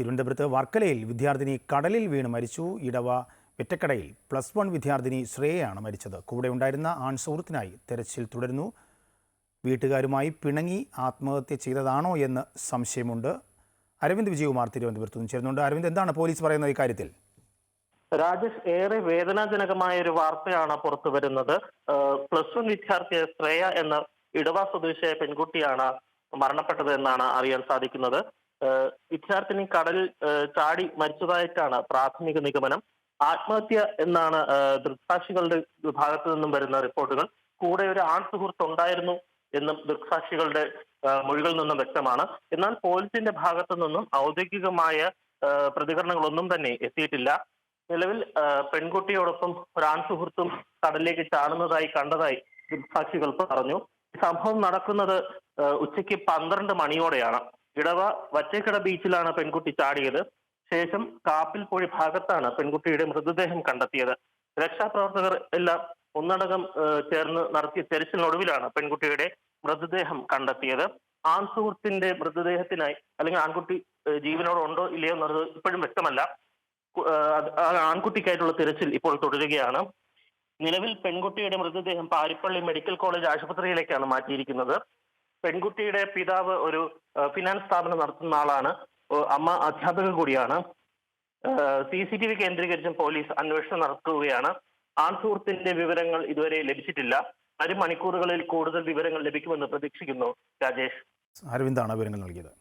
തിരുവനന്തപുരത്ത് വർക്കലയിൽ വിദ്യാർത്ഥിനി കടലിൽ വീണ് മരിച്ചു. ഇടവ വെറ്റക്കടയിൽ പ്ലസ് വൺ വിദ്യാർത്ഥിനി ശ്രേയയാണ് മരിച്ചത്. കൂടെ ഉണ്ടായിരുന്ന ആൺ സുഹൃത്തിനായി തെരച്ചിൽ തുടരുന്നു. വീട്ടുകാരുമായി പിണങ്ങി ആത്മഹത്യ ചെയ്തതാണോ എന്ന് സംശയമുണ്ട്. അരവിന്ദ് വിജയകുമാർ തിരുവനന്തപുരത്ത് നിന്ന് ചേരുന്നുണ്ട്. അരവിന്ദ് എന്താണ് പോലീസ് പറയുന്നത് ഇക്കാര്യത്തിൽ രാജേഷ് ഏറെ വേദനാജനകമായ ഒരു വാർത്തയാണ് പുറത്തു വരുന്നത്. പ്ലസ് വൺ വിദ്യാർത്ഥി ശ്രേയ എന്ന ഇടവ സ്വദേശിയായ പെൺകുട്ടിയാണ് മരണപ്പെട്ടത് എന്നാണ് അറിയാൻ സാധിക്കുന്നത്. വിദ്യാർത്ഥിനി കടൽ ചാടി മരിച്ചതായിട്ടാണ് പ്രാഥമിക നിഗമനം. ആത്മഹത്യ എന്നാണ് ദൃക്സാക്ഷികളുടെ ഭാഗത്തു നിന്നും വരുന്ന റിപ്പോർട്ടുകൾ. കൂടെ ഒരു ആൺ സുഹൃത്ത് ഉണ്ടായിരുന്നു എന്നും ദൃക്സാക്ഷികളുടെ മൊഴികളിൽ നിന്നും വ്യക്തമാണ്. എന്നാൽ പോലീസിന്റെ ഭാഗത്തു നിന്നും ഔദ്യോഗികമായ പ്രതികരണങ്ങളൊന്നും തന്നെ എത്തിയിട്ടില്ല. നിലവിൽ പെൺകുട്ടിയോടൊപ്പം ഒരു ആൺ സുഹൃത്തും കടലിലേക്ക് ചാടുന്നതായി കണ്ടതായി ദൃക്സാക്ഷികൾ പറഞ്ഞു. സംഭവം നടക്കുന്നത് ഉച്ചയ്ക്ക് പന്ത്രണ്ട് മണിയോടെയാണ്. ഇടവ വച്ചേക്കട ബീച്ചിലാണ് പെൺകുട്ടി ചാടിയത്. ശേഷം കാപ്പിൽ പോയി ഭാഗത്താണ് പെൺകുട്ടിയുടെ മൃതദേഹം കണ്ടെത്തിയത്. രക്ഷാപ്രവർത്തകർ എല്ലാം ഒന്നടങ്കം ചേർന്ന് നടത്തിയ തെരച്ചിലിനൊടുവിലാണ് പെൺകുട്ടിയുടെ മൃതദേഹം കണ്ടെത്തിയത്. ആൺ സുഹൃത്തിന്റെ മൃതദേഹത്തിനായി അല്ലെങ്കിൽ ആൺകുട്ടി ജീവനോട് ഉണ്ടോ ഇല്ലയോ എന്നുള്ളത് ഇപ്പോഴും വ്യക്തമല്ല. ആൺകുട്ടിക്കായിട്ടുള്ള തിരച്ചിൽ ഇപ്പോൾ തുടരുകയാണ്. നിലവിൽ പെൺകുട്ടിയുടെ മൃതദേഹം പാരിപ്പള്ളി മെഡിക്കൽ കോളേജ് ആശുപത്രിയിലേക്കാണ് മാറ്റിയിരിക്കുന്നത്. പെൺകുട്ടിയുടെ പിതാവ് ഒരു ഫിനാൻസ് സ്ഥാപനം നടത്തുന്ന ആളാണ്. അമ്മ അധ്യാപക കൂടിയാണ്. സി സി ടി വി കേന്ദ്രീകരിച്ചും പോലീസ് അന്വേഷണം നടത്തുകയാണ്. ആൺ സുഹൃത്തിന്റെ വിവരങ്ങൾ ഇതുവരെ ലഭിച്ചിട്ടില്ല. വരും മണിക്കൂറുകളിൽ കൂടുതൽ വിവരങ്ങൾ ലഭിക്കുമെന്ന് പ്രതീക്ഷിക്കുന്നു രാജേഷ്. അരവിന്ദാണ് വിവരങ്ങൾ നൽകിയത്.